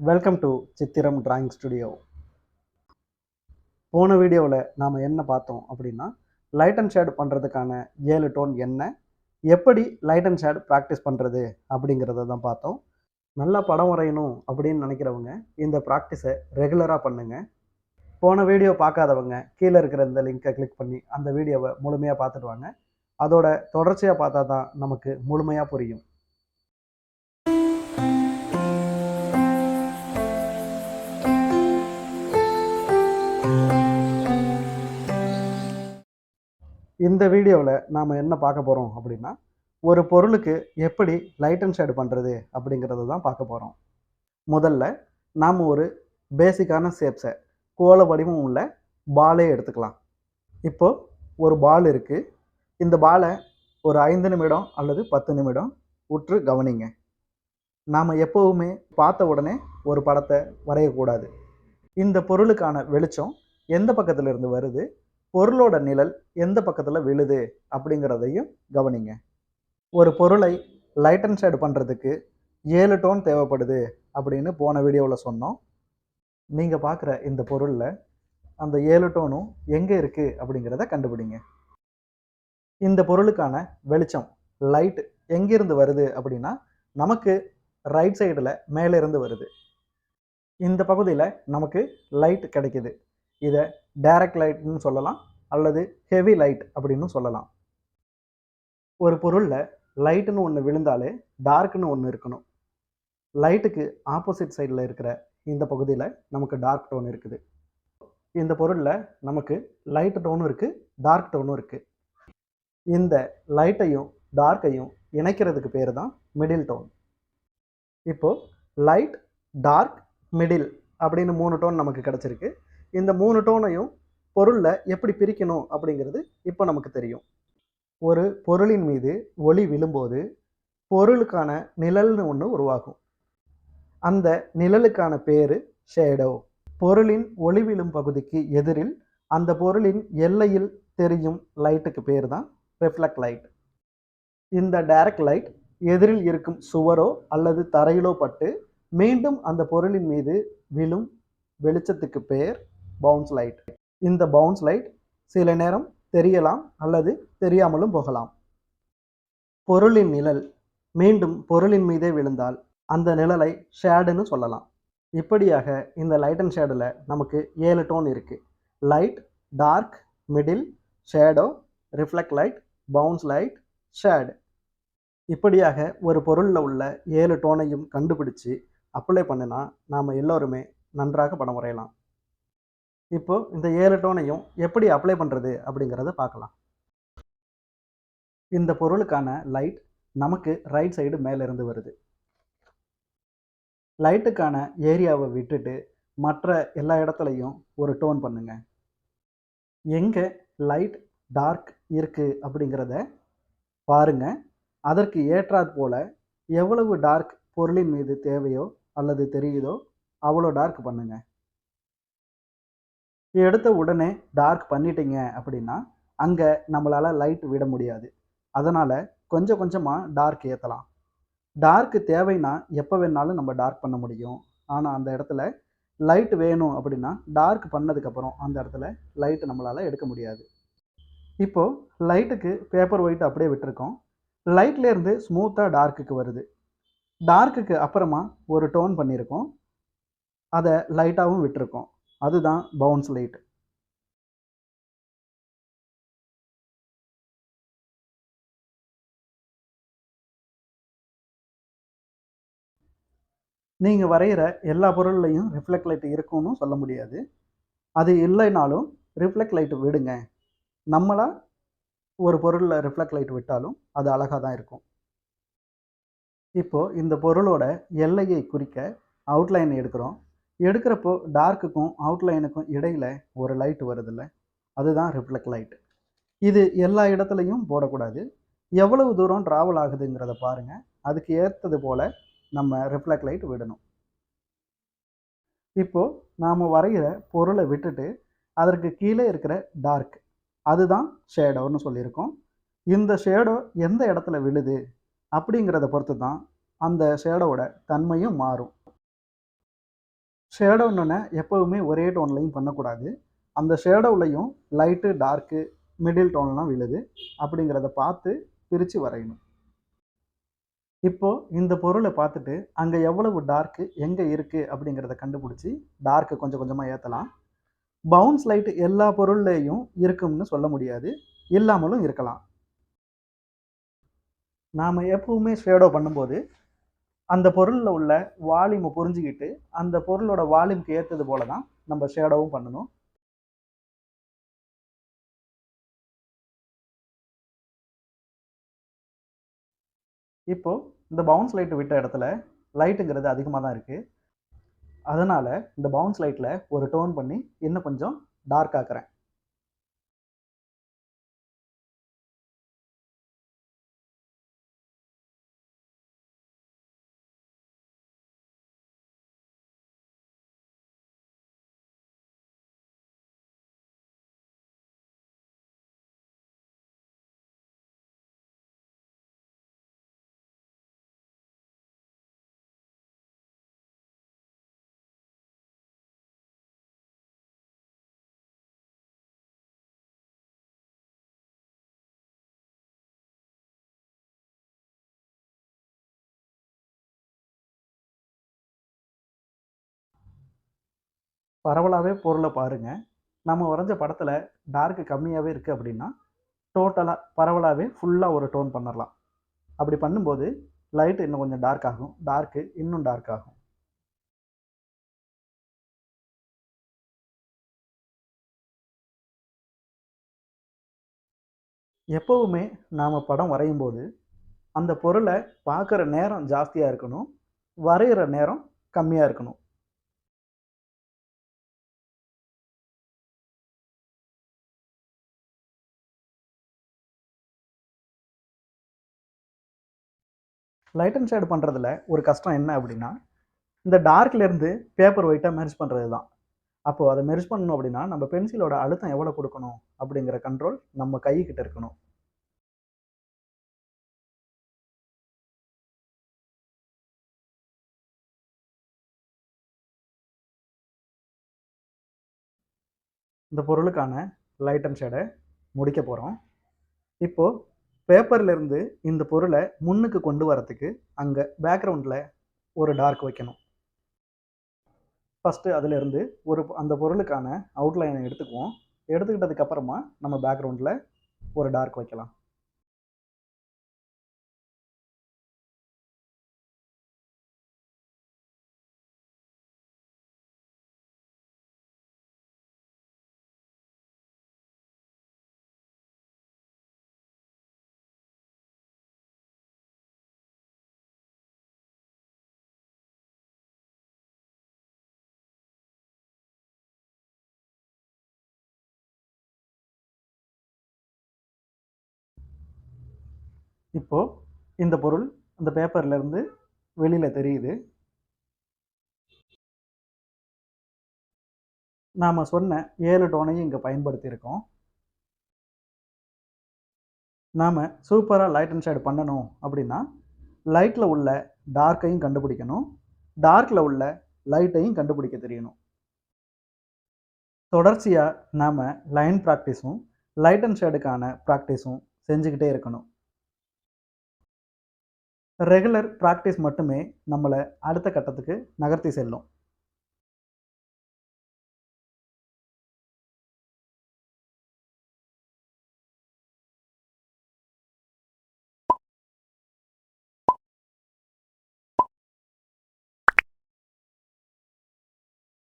Welcome to Chithiram drawing studio போன வீடியோவில் நாம் என்ன பார்த்தோம் அப்படின்னா லைட் அண்ட் ஷேடு பண்ணுறதுக்கான ஏழு டோன் என்ன எப்படி லைட் அண்ட் ஷேட் ப்ராக்டிஸ் பண்ணுறது அப்படிங்கிறத தான் பார்த்தோம். நல்லா படம் வரையணும் அப்படின்னு நினைக்கிறவங்க இந்த ப்ராக்டிஸை ரெகுலராக பண்ணுங்கள் போன வீடியோ பார்க்காதவங்க கீழே இருக்கிற இந்த லிங்கை கிளிக் பண்ணி அந்த வீடியோவை முழுமையாக பார்த்துட்டு வாங்க. அதோட தொடர்ச்சியாக பார்த்தா தான் நமக்கு முழுமையாக புரியும். இந்த வீடியோவில் நாம் என்ன பார்க்க போகிறோம் அப்படின்னா ஒரு பொருளுக்கு எப்படி லைட் அண்ட் ஷேடு பண்ணுறது அப்படிங்கிறத தான் பார்க்க போகிறோம் முதல்ல நாம் ஒரு பேசிக்கான ஷேப்ஸை கோல வடிவம் உள்ள பாலே எடுத்துக்கலாம். இப்போது ஒரு பால் இருக்குது இந்த பாலை ஒரு ஐந்து நிமிடம் அல்லது பத்து நிமிடம் உற்று கவனிங்க. நாம் எப்போவுமே பார்த்த உடனே ஒரு படத்தை வரையக்கூடாது. இந்த பொருளுக்கான வெளிச்சம் எந்த பக்கத்தில் இருந்து வருது? பொருளோட நிழல் எந்த பக்கத்தில் விழுது அப்படிங்கிறதையும் கவனிங்க. ஒரு பொருளை லைட் அண்ட் ஷேடு பண்ணுறதுக்கு ஏழு டோன் தேவைப்படுது அப்படின்னு போன வீடியோவில் சொன்னோம். நீங்கள் பார்க்குற இந்த பொருளில் அந்த ஏழு டோனும் எங்கே இருக்குது அப்படிங்கிறத கண்டுபிடிங்க. இந்த பொருளுக்கான வெளிச்சம் லைட் எங்கேருந்து வருது அப்படின்னா நமக்கு ரைட் சைடில் மேலே இருந்து வருது. இந்த பகுதியில் நமக்கு லைட் கிடைக்குது. இதை டைரக்ட் லைட்னு சொல்லலாம் அல்லது ஹெவி லைட் அப்படின்னு சொல்லலாம். ஒரு பொருளில் லைட்டுன்னு ஒன்று விழுந்தாலே டார்க்னு ஒன்று இருக்கணும். லைட்டுக்கு ஆப்போசிட் சைடில் இருக்கிற இந்த பகுதியில் நமக்கு டார்க் டோன் இருக்குது. இந்த பொருளில் நமக்கு லைட் டோனும் இருக்குது டார்க் டோனும் இருக்குது இந்த லைட்டையும் டார்க்கையும் இணைக்கிறதுக்கு பேர் தான் மிடில் டோன் இப்போது லைட் டார்க் மிடில் அப்படின்னு மூணு டோன் நமக்கு கிடச்சிருக்கு. இந்த மூணு டோனையும் பொருளில் எப்படி பிரிக்கணும் அப்படிங்கிறது இப்போ நமக்கு தெரியும். ஒரு பொருளின் மீது ஒளி விழும்போது பொருளுக்கான நிழல்னு ஒன்று உருவாகும். அந்த நிழலுக்கான பேர் ஷேடோ பொருளின் ஒளி விழும் பகுதிக்கு எதிரில் அந்த பொருளின் எல்லையில் தெரியும் லைட்டுக்கு பேர் தான் ரிஃப்ளெக்ட் லைட் இந்த டைரக்ட் லைட் எதிரில் இருக்கும் சுவரோ அல்லது தரையிலோ பட்டு மீண்டும் அந்த பொருளின் மீது விழும் வெளிச்சத்துக்கு பேர் பவுன்ஸ் லைட் இந்த பவுன்ஸ் லைட் சில நேரம் தெரியலாம் அல்லது தெரியாமலும் போகலாம். பொருளின் நிழல் மீண்டும் பொருளின் மீதே விழுந்தால் அந்த நிழலை ஷேடுன்னு சொல்லலாம். இப்படியாக இந்த லைட் அண்ட் ஷேடில் நமக்கு ஏழு டோன் இருக்குது light dark middle shadow reflect light bounce light shade இப்படியாக ஒரு பொருளில் உள்ள ஏழு டோனையும் கண்டுபிடிச்சு அப்ளை பண்ணினா நாம் எல்லோருமே நன்றாக படம் வரையலாம் இப்போ இந்த ஏழு டோனையும் எப்படி அப்ளை பண்ணுறது அப்படிங்கிறத பார்க்கலாம். இந்த பொருளுக்கான லைட் நமக்கு ரைட் சைடு மேலேருந்து வருது. லைட்டுக்கான ஏரியாவை விட்டுட்டு மற்ற எல்லா இடத்துலையும் ஒரு டோன் பண்ணுங்க. எங்கே லைட் டார்க் இருக்குது அப்படிங்கிறத பாருங்க. அதற்கு ஏற்றாற் போல எவ்வளவு டார்க் பொருளின் மீது தேவையோ அல்லது தெரியுதோ அவ்வளோ டார்க் பண்ணுங்கள் எடுத்த உடனே டார்க் பண்ணிட்டீங்க அப்படின்னா அங்கே நம்மளால் லைட் விட முடியாது. அதனால் கொஞ்சம் கொஞ்சமாக டார்க் ஏற்றலாம் டார்க்கு தேவைன்னா எப்போ வேணாலும் நம்ம டார்க் பண்ண முடியும். ஆனால் அந்த இடத்துல லைட் வேணும் அப்படின்னா டார்க் பண்ணதுக்கப்புறம் அந்த இடத்துல லைட் நம்மளால் எடுக்க முடியாது. இப்போது லைட்டுக்கு பேப்பர் ஒயிட் அப்படியே விட்டுருக்கோம். லைட்லேருந்து ஸ்மூத்தாக டார்க்குக்கு வருது. டார்க்குக்கு அப்புறமா ஒரு டோன் பண்ணியிருக்கோம் அதை லைட்டாகவும் விட்டுருக்கோம். அதுதான் பவுன்ஸ் லைட் நீங்கள் வரைகிற எல்லா பொருள்லையும் ரிஃப்ளெக்ட் லைட் இருக்கும்னு சொல்ல முடியாது. அது இல்லைனாலும் ரிஃப்ளெக்ட் லைட் விடுங்க. நம்மளா ஒரு பொருளில் ரிஃப்ளெக்ட் லைட் விட்டாலும் அது அழகாக தான் இருக்கும். இப்போது இந்த பொருளோட எல்லையை குறிக்க அவுட்லைன் எடுக்கிறோம். எடுக்கிறப்போ டார்க்குக்கும் அவுட்லைனுக்கும் இடையில் ஒரு லைட் வருதில்ல? அதுதான் ரிஃப்ளெக்ட் லைட் இது எல்லா இடத்துலையும் போடக்கூடாது. எவ்வளவு தூரம் ட்ராவல் ஆகுதுங்கிறத பாருங்கள் அதுக்கு ஏற்றது போல் நம்ம ரிஃப்ளெக்ட் லைட் விடணும். இப்போது நாம் வரைகிற பொருளை விட்டுட்டு அதற்கு கீழே இருக்கிற டார்க் அதுதான் ஷேடோன்னு சொல்லியிருக்கோம். இந்த ஷேடோ எந்த இடத்துல விழுது? அப்படிங்கிறத பொறுத்து தான் அந்த ஷேடோவோட தன்மையும் மாறும். ஷேடோன்னொன்னே எப்போவுமே ஒரே டோன்லையும் பண்ணக்கூடாது. அந்த ஷேடோவிலையும் லைட்டு டார்க்கு மிடில் டோன்லாம் விழுது. அப்படிங்கிறத பார்த்து பிரித்து வரையணும். இப்போது இந்த பொருளை பார்த்துட்டு அங்கே எவ்வளவு டார்க்கு எங்கே இருக்குது அப்படிங்கிறத கண்டுபிடிச்சி டார்க்கு கொஞ்சம் கொஞ்சமாக ஏற்றலாம் பவுன்ஸ் லைட் எல்லா பொருள்லேயும் இருக்கும்னு சொல்ல முடியாது. இல்லாமலும் இருக்கலாம். நாம் எப்பவுமே ஷேடோ பண்ணும்போது அந்த பொருளில் உள்ள வால்யூமை புரிஞ்சுக்கிட்டு அந்த பொருளோட வால்யூம்க்கு ஏற்றது போல தான் நம்ம ஷேடோவும் பண்ணணும். இப்போது இந்த பவுன்ஸ் லைட் விட்ட இடத்துல லைட்டுங்கிறது அதிகமாக தான் இருக்குது அதனால் இந்த பவுன்ஸ் லைட்டில் ஒரு டோன் பண்ணி இன்னும் கொஞ்சம் டார்க் ஆக்குறேன். பரவலாகவே பொருளை பாருங்கள் நம்ம வரைஞ்ச படத்தில் டார்க்கு கம்மியாகவே இருக்குது அப்படின்னா டோட்டலாக பரவலாகவே ஃபுல்லாக ஒரு டோன் பண்ணிடலாம் அப்படி பண்ணும்போது லைட்டு இன்னும் கொஞ்சம் டார்க் ஆகும். டார்க்கு இன்னும் டார்க் ஆகும். எப்போவுமே நாம் படம் வரையும் போது அந்த பொருளை பார்க்குற நேரம் ஜாஸ்தியாக இருக்கணும். வரைகிற நேரம் கம்மியாக இருக்கணும். லைட் அண்ட் ஷேடு பண்ணுறதுல ஒரு கஷ்டம் என்ன அப்படின்னா இந்த டார்க்லேருந்து பேப்பர் ஒயிட்டாக மெர்ஜ் பண்ணுறது தான் அப்போது அதை மெர்ஜ் பண்ணணும் அப்படின்னா நம்ம பென்சிலோட அழுத்தம் எவ்வளோ கொடுக்கணும் அப்படிங்கிற கண்ட்ரோல் நம்ம கைக்கிட்ட இருக்கணும். இந்த பொருளுக்கான லைட் அண்ட் ஷேடை முடிக்க போகிறோம் இப்போது பேப்பர்லேருந்து இந்த பொருளை முன்னுக்கு கொண்டு வரத்துக்கு அங்கே பேக்ரவுண்டில் ஒரு டார்க் வைக்கணும். ஃபஸ்ட்டு அதிலிருந்து ஒரு அந்த பொருளுக்கான அவுட்லைனை எடுத்துக்குவோம். எடுத்துக்கிட்டதுக்கப்புறமா நம்ம பேக்ரவுண்டில் ஒரு டார்க் வைக்கலாம். இப்போது இந்த பொருள் அந்த பேப்பர்லேருந்து வெளியில் தெரியுது. நாம் சொன்ன ஏழு டோனையும் இங்கே பயன்படுத்தியிருக்கோம். நாம் சூப்பராக லைட் அண்ட் ஷேடு பண்ணணும் அப்படின்னா லைட்டில் உள்ள டார்க்கையும் கண்டுபிடிக்கணும். டார்க்கில் உள்ள லைட்டையும் கண்டுபிடிக்க தெரியணும். தொடர்ச்சியாக நாம் லைன் ப்ராக்டிஸும் லைட் அண்ட் ஷேடுக்கான ப்ராக்டிஸும் செஞ்சுக்கிட்டே இருக்கணும். ரெகுலர் ப்ராக்டிஸ் மட்டுமே நம்மளை அடுத்த கட்டத்துக்கு நகர்த்தி செல்லும்.